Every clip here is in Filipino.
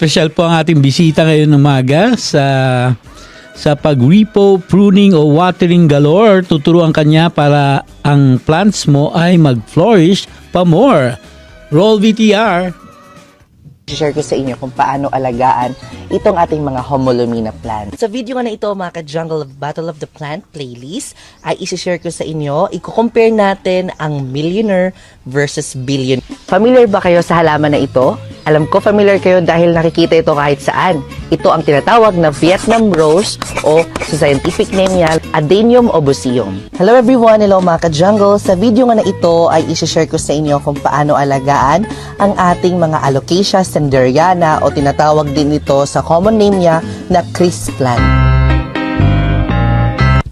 Special po ang ating bisita ngayon umaga sa sa pag-repo, pruning o watering galore. Tuturuan kanya para ang plants mo ay mag-flourish pa more. Roll VTR. share ko sa inyo kung paano alagaan itong ating mga homolomina plants. Sa video nga na ito, mga ka-Jungle of Battle of the Plant playlist, ay isi-share ko sa inyo, i-compare natin ang millionaire versus billion. Familiar ba kayo sa halaman na ito? Alam ko familiar kayo dahil nakikita ito kahit saan. Ito ang tinatawag na Vietnam Rose o sa scientific name niya, Adenium oboseum. Hello everyone, hello mga ka-jungle. Sa video nga na ito ay isi-share ko sa inyo kung paano alagaan ang ating mga Alocasia sanderiana o tinatawag din ito sa common name niya na Chris plant.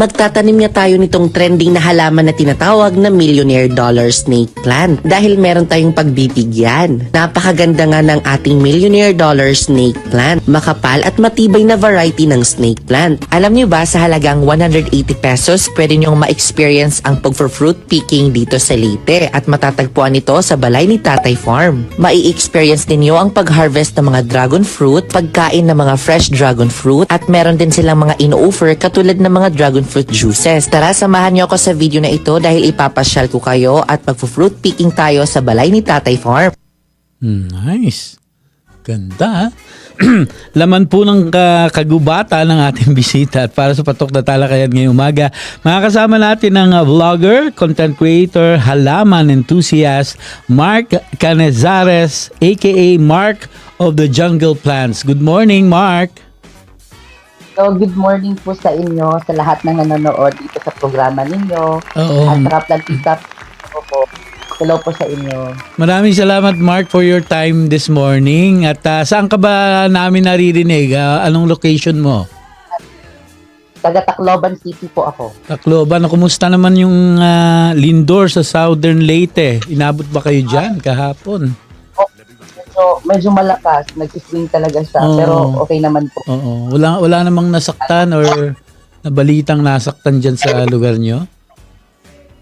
Magtatanim niya tayo nitong trending na halaman na tinatawag na millionaire dollar snake plant dahil meron tayong pagbibigyan. Napakaganda nga ng ating millionaire dollar snake plant. Makapal at matibay na variety ng snake plant. Alam niyo ba sa halagang 180 pesos pwede niyong ma-experience ang pag-fruit picking dito sa Leyte at matatagpuan ito sa balay ni Tatay Farm. Mai-experience ninyo ang pag-harvest ng mga dragon fruit, pagkain ng mga fresh dragon fruit at meron din silang mga in-offer katulad ng mga dragon fruit juices. Tara, samahan niyo ako sa video na ito dahil ipapasyal ko kayo at mag-fruit picking tayo sa balay ni Tatay Farm. Nice. Ganda. Laman po ng ka- kagubata ng ating bisita at para sa patok na talakayan ngayong umaga, makakasama natin ang vlogger, content creator, halaman enthusiast, Mark Canezares, aka Mark of the Jungle Plants. Good morning, Mark. So, good morning po sa inyo, sa lahat ng nanonood dito sa programa ninyo. Oo. At Raplantita po po. Hello po sa inyo. Maraming salamat, Mark, for your time this morning. At uh, saan ka ba namin naririnig? Ah, anong location mo? Taga Tacloban City po ako. Tacloban, kumusta naman yung ah, lindor sa Southern Leyte? Inabot ba kayo dyan kahapon? So, medyo malakas. Nag-swing talaga siya. Oo. Pero okay naman po. Oo. Wala, wala namang nasaktan or nabalitang nasaktan dyan sa lugar nyo?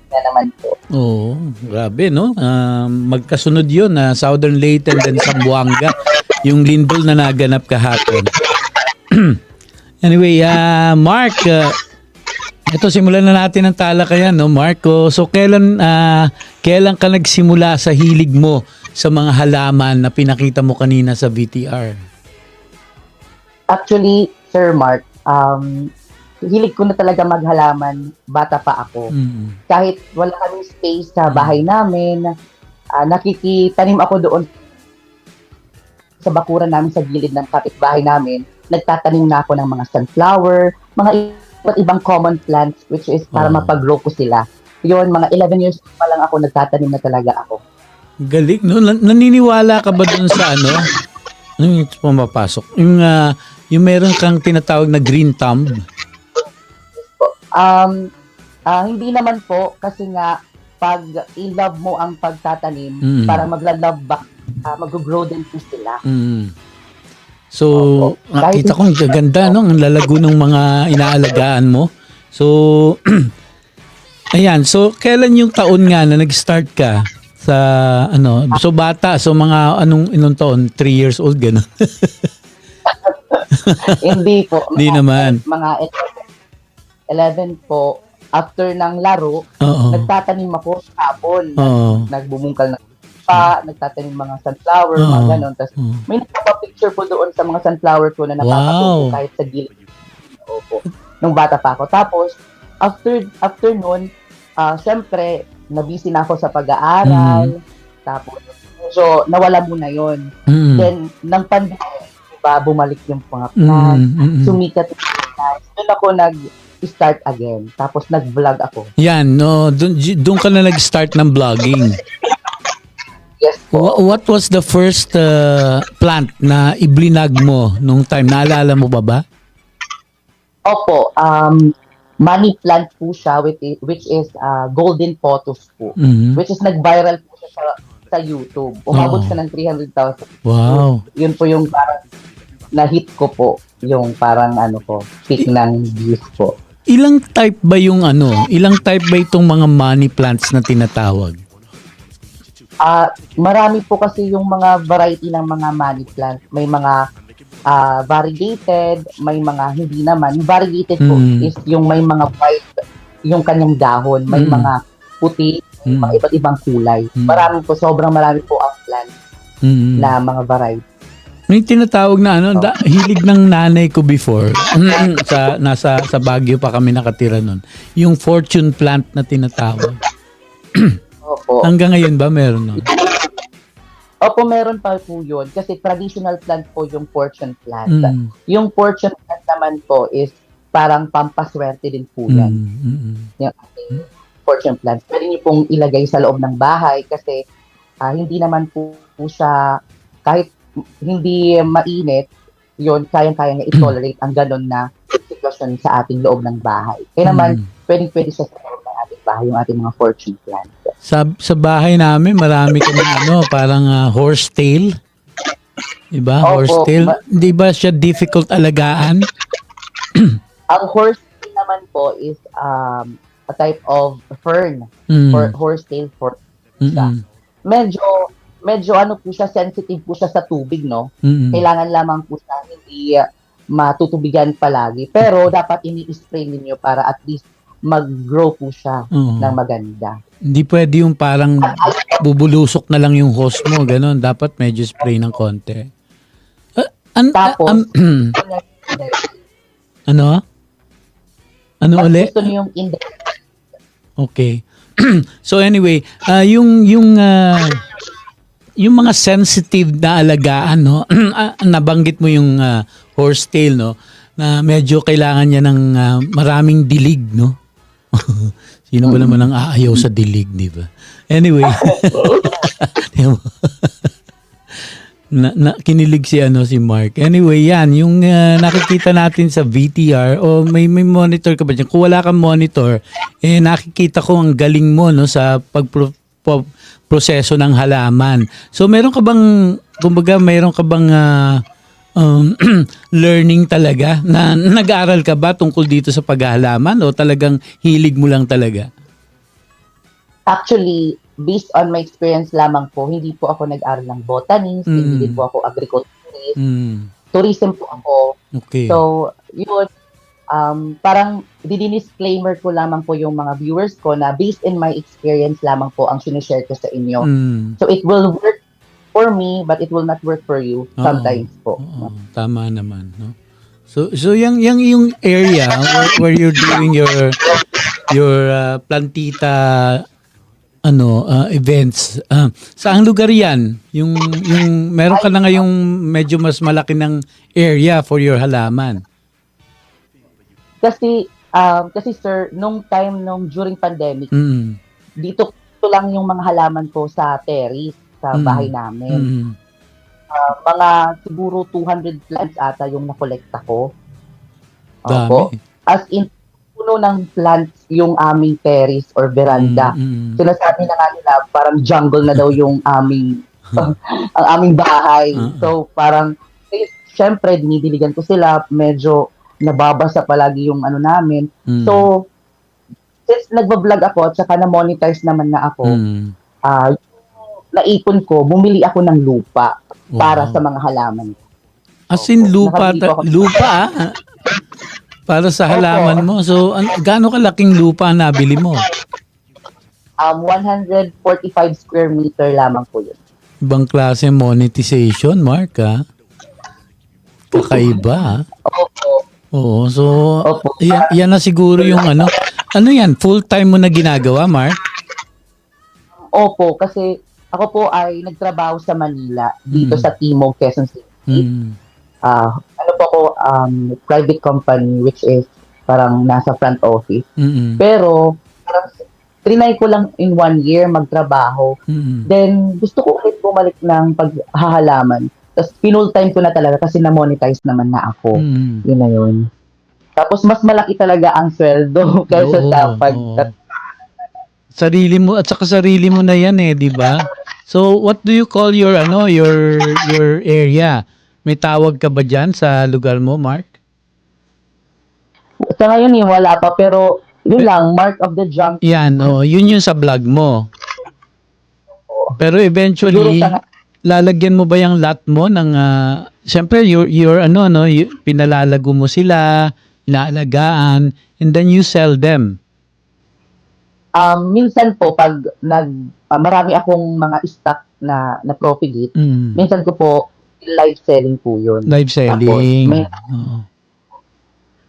Na naman po. Oo. Grabe, no? Ah, magkasunod yun na Southern Leyte and then Zamboanga. Yung lindol na naganap kahapon. anyway, ah Mark, ah, ito simulan na natin ang talakayan, no, Marco. So kailan ah, kailan ka nagsimula sa hilig mo sa mga halaman na pinakita mo kanina sa VTR? Actually, Sir Mark, um, hilig ko na talaga maghalaman. Bata pa ako. Mm. Kahit wala kaming space sa bahay namin, ah, nakikitanim ako doon sa bakuran namin sa gilid ng kapitbahay namin. Nagtatanim na ako ng mga sunflower, mga iba't ibang common plants which is para Oh. mapag-grow ko sila. Yun, mga 11 years pa lang ako, nagtatanim na talaga ako. Galing, no? Nan- Naniniwala ka ba dun sa ano? Ano yung pumapasok? Yung, ah, yung meron kang tinatawag na green thumb? Um, ah, hindi naman po kasi nga pag i-love mo ang pagtatanim, Mm. para magla-love back, ah, mag-grow din po sila. Mm. So, Opo. nakita ko ang gaganda, no? Ang lalago ng mga inaalagaan mo. So, ayan. So, kailan yung taon nga na nag-start ka sa, ano, so bata, so mga anong inong taon? 3 years old, gano'n? hindi po. Hindi naman. Mga 11 po, after ng laro, Oo. nagtatanim ako sa hapon. Oo. Nagbumungkal ng pa, nagtatanim mga sunflower, Oo. mga ganon. Tapos Oo. may nagpapicture po doon sa mga sunflower ko na nakakatubo Wow. kahit sa gilid. Opo. Nung bata pa ako. Tapos, after after nun, ah syempre, nabisi na ako sa pag-aaral. Tapos, so, nawala muna yon Mm. Then, nang pandemic, diba, bumalik yung mga plants. Mm, mm, mm. Sumikat yung plants. Doon ako nag-start again. Tapos, nag-vlog ako. Yan, no, dun, dun ka na nag-start ng vlogging. Yes po. Wha- What was the first uh, plant na iblinag mo nung time? Naalala mo ba ba? Opo, um, money plant po siya, which is, which is uh, golden pothos po. Mhm. Which is nag-viral po siya sa, sa YouTube. Umabot siya ng 300,000. Wow. Yun po yung parang na-hit ko po. Yung parang ano ko, peak ng views po. Ilang type ba yung ano? Ilang type ba itong mga money plants na tinatawag? Ah, marami po kasi yung mga variety ng mga money plant. May mga ah, variegated, may mga hindi naman. Variegated po Mm. is yung may mga white, yung kanyang dahon. May Mm. mga puti, Mm. mga iba't ibang kulay. Mm. Marami po, sobrang marami po ang plant Mm. na mga variety. May tinatawag na ano, da, hilig ng nanay ko before. sa nasa sa Baguio pa kami nakatira noon. Yung fortune plant na tinatawag. Opo. Hanggang ngayon ba meron nun? Opo, meron pa po yun. Kasi traditional plant po yung fortune plant. Mm. Yung fortune plant naman po is parang pampaswerte din po yan. Mm, mm, mm. Yung ating fortune plant. Pwede niyo pong ilagay sa loob ng bahay kasi ah, hindi naman po, po siya, kahit hindi mainit, yun, kayang-kaya nga i-tolerate ang ganun na sitwasyon sa ating loob ng bahay. Kaya naman, Mm. pwedeng-pwede siya sa ating bahay, yung ating mga fortune plant. Sa sa bahay namin marami kami ano, parang ah, horsetail. 'Di ba? Opo. Horsetail. Ma- Hindi ba siya difficult alagaan? Ang horse naman po is um, a type of fern Mm. or horsetail fern. Mm-mm. Medyo medyo ano po siya sensitive po siya sa tubig no. Mm-mm. Kailangan lamang po siya hindi uh, matutubigan palagi. Pero dapat ini-spray ninyo para at least mag-grow po siya Oo. ng maganda. Hindi pwede yung parang bubulusok na lang yung hose mo, ganun. Dapat medyo spray ng konti. Ah, an- Tapos, ah, um, ano? Ano Pag uli? gusto niyo yung index, Okay. so anyway, ah, yung yung ah, yung mga sensitive na alagaan no, nabanggit mo yung ah, horsetail no, na medyo kailangan niya ng ah, maraming dilig no. Sino ba naman ang aayaw sa dilig, di ba? Anyway. Na, na, kinilig si ano si Mark. Anyway, yan yung ah, nakikita natin sa VTR o may may monitor ka ba diyan? Kung wala kang monitor, eh nakikita ko ang galing mo no sa pag proseso ng halaman. So meron ka bang kumbaga meron ka bang ah, um, learning talaga na nag-aaral ka ba tungkol dito sa paghahalaman o talagang hilig mo lang talaga? actually, based on my experience lamang po, hindi po ako nag-aral ng botanist, Mm. hindi din po ako agriculturist, Mm, tourism po ako. okay. So, yun, um, parang didi-disclaimer ko lamang po yung mga viewers ko na based in my experience lamang po ang sinishare ko sa inyo. Mm. So, it will work for me, but it will not work for you Oo. sometimes po. Oo, tama naman, no? So so yung yung yung area where, where you're doing your your uh, plantita ano uh, events. Uh, saang lugar 'yan? Yung yung meron ka na ngayong medyo mas malaki ng area for your halaman. Kasi, um, kasi sir, nung time, nung during pandemic, Mm. dito, dito lang yung mga halaman ko sa terrace, sa Mm. bahay namin. Mm. Uh, mga siguro 200 plants ata yung nakolekta ko. Dami. Opo. As in, puno ng plants yung aming terrace or veranda. Mm, mm. Sinasabi na nga nila, parang jungle na daw yung aming, ang aming bahay. Uh-uh. So, parang, eh, syempre, dinidiligan ko sila, medyo nababasa palagi yung ano namin. Mm. So, since nagbablog ako at saka na-monetize naman na ako, Mm. ah, yung naipon ko, bumili ako ng lupa para Wow. sa mga halaman. As in lupa, ta- ako. lupa ah. Para sa halaman mo. So, an- gaano kalaking lupa nabili mo? Um, 145 square meter lamang po yun. Ibang klase monetization, Mark, ha? Kakaiba, ha? Opo. Oo, so, Opo. yan, yan na siguro yung ano. Ano yan? Full-time mo na ginagawa, Mark? Opo, kasi ako po ay nagtrabaho sa Manila, dito Mm. sa Timog, Quezon City. Mm. Ah, ano po ako, um, private company which is parang nasa front office. Mm-mm. Pero, parang trinay ko lang in one year magtrabaho. Mm-mm. Then, gusto ko ulit bumalik ng paghahalaman. Tapos, pinul time ko na talaga kasi na-monetize naman na ako. Mm. Yun na yun. Tapos, mas malaki talaga ang sweldo kaysa sa pag... oo. Sarili mo at saka sarili mo na yan eh, 'di ba? So, what do you call your ano, your your area? May tawag ka ba diyan sa lugar mo, Mark? Sa ngayon, eh, wala pa. Pero, yun lang, mark of the junk. Yan, oh, yun yung sa vlog mo. Pero Siguro eventually, sa lalagyan mo ba yung lot mo ng, uh, syempre, your, your ano, no, y- pinalalago mo sila, inaalagaan, and then you sell them. Um, minsan po, pag nag, ah, marami akong mga stock na, na profligate, Mm. minsan ko po, live selling po yun. Live selling. may- Oo.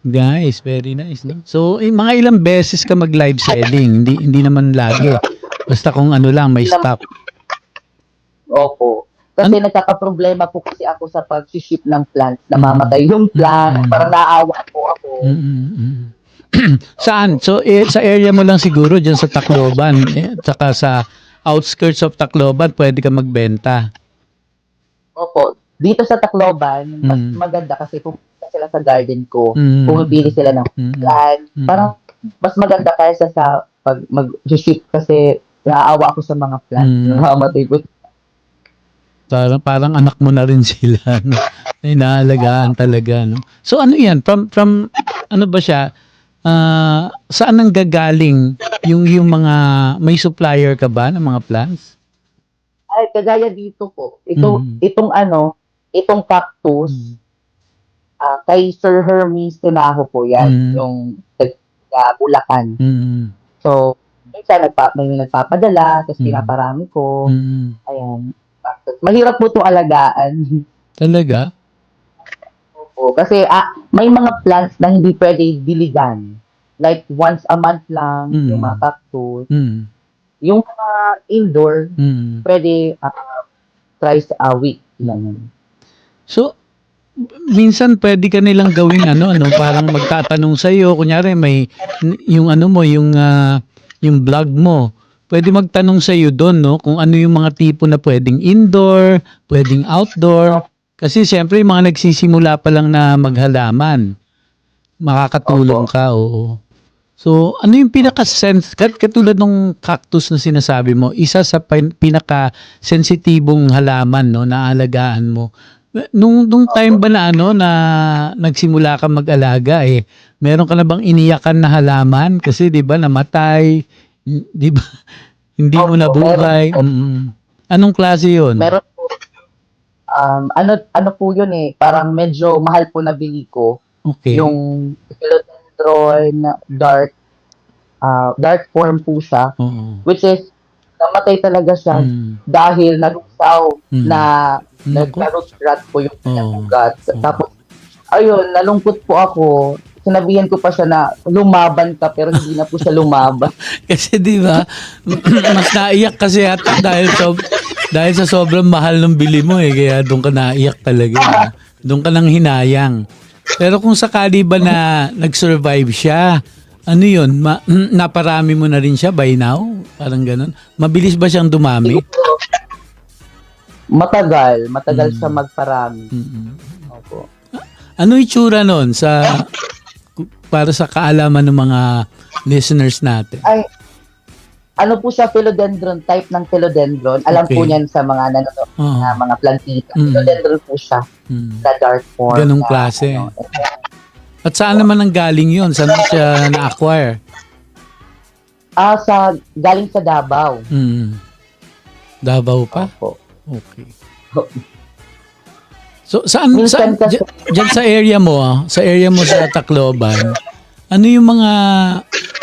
Nice, very nice. No? So, eh, mga ilang beses ka mag-live selling, hindi hindi naman lagi. Basta kung ano lang, may stock. Opo. Kasi nagkakaproblema po kasi ako sa pag-ship ng plants. Namamatay yung plant. Mm. Parang naawa po ako. Mm, mm, mm. Saan? So, eh, sa area mo lang siguro, dyan sa Tacloban. Eh, saka sa outskirts of Tacloban, pwede ka magbenta. Opo. Dito sa Tacloban, mas Mm. maganda kasi pupunta sila sa garden ko. Mm. Pumipili sila ng Mm. plant. Mm. Parang mas maganda kaysa sa pag mag-ship kasi naawa ako sa mga plant. Mm. Po. Parang, parang anak mo na rin sila. No? Inaalagaan talaga. No? So, ano yan? From, from ano ba siya? Ah, saan ang gagaling yung, yung mga, may supplier ka ba ng mga plants? Ay, kagaya dito po. Ito, Mm. itong ano, itong cactus, Mm. ah, kay Sir Hermes Tunaho po yan. Mm. Yung taga Bulacan. Mm. So, minsan nagpa, may nagpapadala, tapos Mm. pinaparami ko. Mm. Ayan. Cactus. Mahirap po itong alagaan. Talaga? Opo. Kasi ah, may mga plants na hindi pwede diligan. Like once a month lang, Mm. yung mga cactus. Mm. Yung mga indoor, Mm. pwede ah, thrice a week. Lang. So, minsan pwede ka nilang gawing ano, ano, parang magtatanong sa iyo, kunyari may yung ano mo, yung ah, yung blog mo. Pwede magtanong sa iyo doon, no, kung ano yung mga tipo na pwedeng indoor, pwedeng outdoor. Kasi siyempre yung mga nagsisimula pa lang na maghalaman. Makakatulong Opo. ka, oo. So, ano yung pinaka-sense, kat katulad ng cactus na sinasabi mo, isa sa pin- pinaka-sensitibong halaman, no, na alagaan mo. Nung, nung time ba na ano, na nagsimula ka mag-alaga, eh, meron ka na bang iniyakan na halaman? Kasi, di ba, namatay, di ba, hindi mo nabuhay. meron Mm. Anong klase yun? Meron um, ano, ano po yun eh, parang medyo mahal po na bili ko. Okay. Yung philodendron dark, ah, dark form po siya, Oo. which is, namatay talaga siya Mm. dahil nalusaw Mm. na nag-root rot po yung kanyang Oo. ugat. Oo. Tapos, ayun, nalungkot po ako. Sinabihan ko pa siya na lumaban ka pero hindi na po siya lumaban. Kasi di ba, mas naiyak kasi ata dahil so, dahil sa sobrang mahal ng bili mo eh, kaya doon ka naiyak talaga. Doon ka nang hinayang. Pero kung sakali ba na nag-survive siya, ano yun, ma- naparami mo na rin siya by now? Parang ganun. Mabilis ba siyang dumami? Matagal, matagal Mm. siya magparami. Mm-mm. Opo. Ano itsura nun sa para sa kaalaman ng mga listeners natin? Ay, ano po siya, philodendron, type ng philodendron. Alam Okay. po niyan sa mga nanonood Oo. na mga plantita. Mm. Philodendron po siya, Mm. sa dark form. Ganong na, klase. ano, At saan naman ang galing yun? Saan siya na-acquire? ah, sa, galing sa Davao. Hmm. Davao pa? Opo. Okay. So saan, saan Minsan dyan, dyan sa area mo, ah, sa area mo sa Tacloban, ano yung mga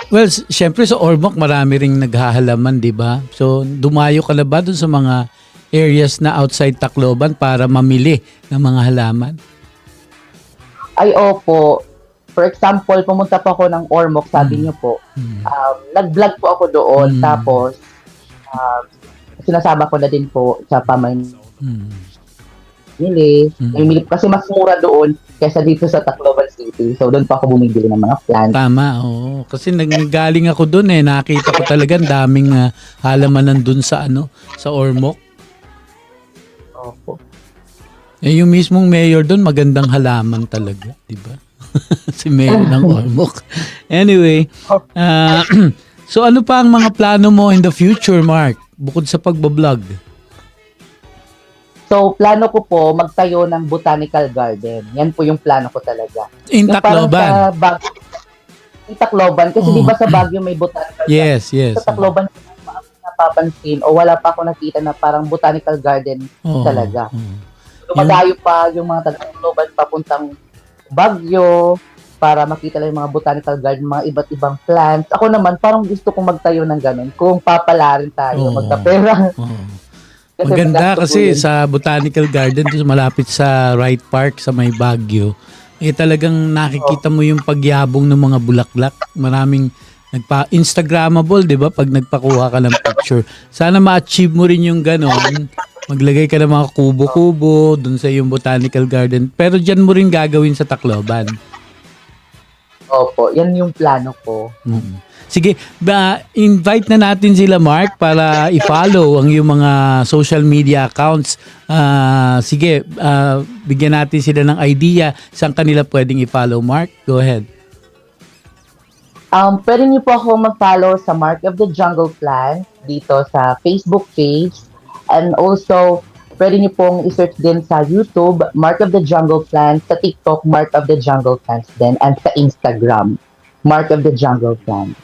Well, s- syempre sa Ormoc marami ring naghahalaman, 'di ba? So dumayo ka na ba dun sa mga areas na outside Tacloban para mamili ng mga halaman? Ay, opo. For example, pumunta po ako ng Ormoc, sabi niyo po. Hmm. Um, nag-vlog po ako doon. Mm. Tapos, um, sinasama ko na din po sa pamimili. Hmm. Mm. Mm. Kasi mas mura doon kaysa dito sa Tacloban City. So, doon pa ako bumibili ng mga plant. Tama, oo. Kasi nanggaling ako doon eh. Nakita ko talaga ang daming ah, halamanan doon sa ano, sa Ormoc. Opo. Eh, yung mismong mayor doon, magandang halaman talaga, di ba? si mayor ng Ormoc. Anyway, ah, so ano pa ang mga plano mo in the future, Mark? Bukod sa pagbablog. So, plano ko po magtayo ng botanical garden. Yan po yung plano ko talaga. In Tacloban. Bag- in Tacloban. Kasi Oh. di ba sa Baguio may botanical garden? Yes, yes. Sa Tacloban, napapansin o wala pa ako nakita na parang botanical garden Oo, talaga. oo. Lumadayo pa yung mga taga-Tacloban papuntang Baguio para makita lang yung mga botanical garden, mga iba't ibang plants. Ako naman, parang gusto kong magtayo ng ganun. Kung papalarin tayo, Oo. magkapera. Oo. Kasi Maganda kasi sa Botanical Garden malapit sa Wright Park sa may Baguio. Eh talagang nakikita mo yung pagyabong ng mga bulaklak. Maraming nagpa Instagrammable, 'di ba? Pag nagpakuha ka ng picture. Sana ma-achieve mo rin yung ganon. Maglagay ka ng mga kubo-kubo doon sa yung Botanical Garden. Pero diyan mo rin gagawin sa Tacloban. Opo, yan yung plano ko. Mm. Sige, ba, invite na natin sila Mark para i-follow ang yung mga social media accounts. Ah, sige, ah, bigyan natin sila ng idea saan kanila pwedeng i-follow. Mark, go ahead. Um, pwede niyo po ako mag-follow sa Mark of the Jungle Plan dito sa Facebook page. And also, pwede niyo pong i-search din sa YouTube, Mark of the Jungle Plan, sa TikTok, Mark of the Jungle Plans din, and sa Instagram, Mark of the Jungle Plan.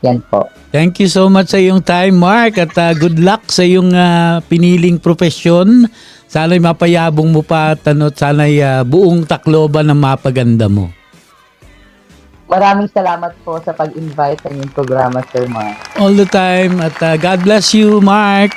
Yan po. Thank you so much sa iyong time, Mark, at ah, good luck sa iyong ah, piniling profesyon. Sana'y mapayabong mo pa at ano, sana'y ah, buong Tacloban ang mapaganda mo. Maraming salamat po sa pag-invite sa inyong programa, Sir Mark. All the time at ah, God bless you, Mark.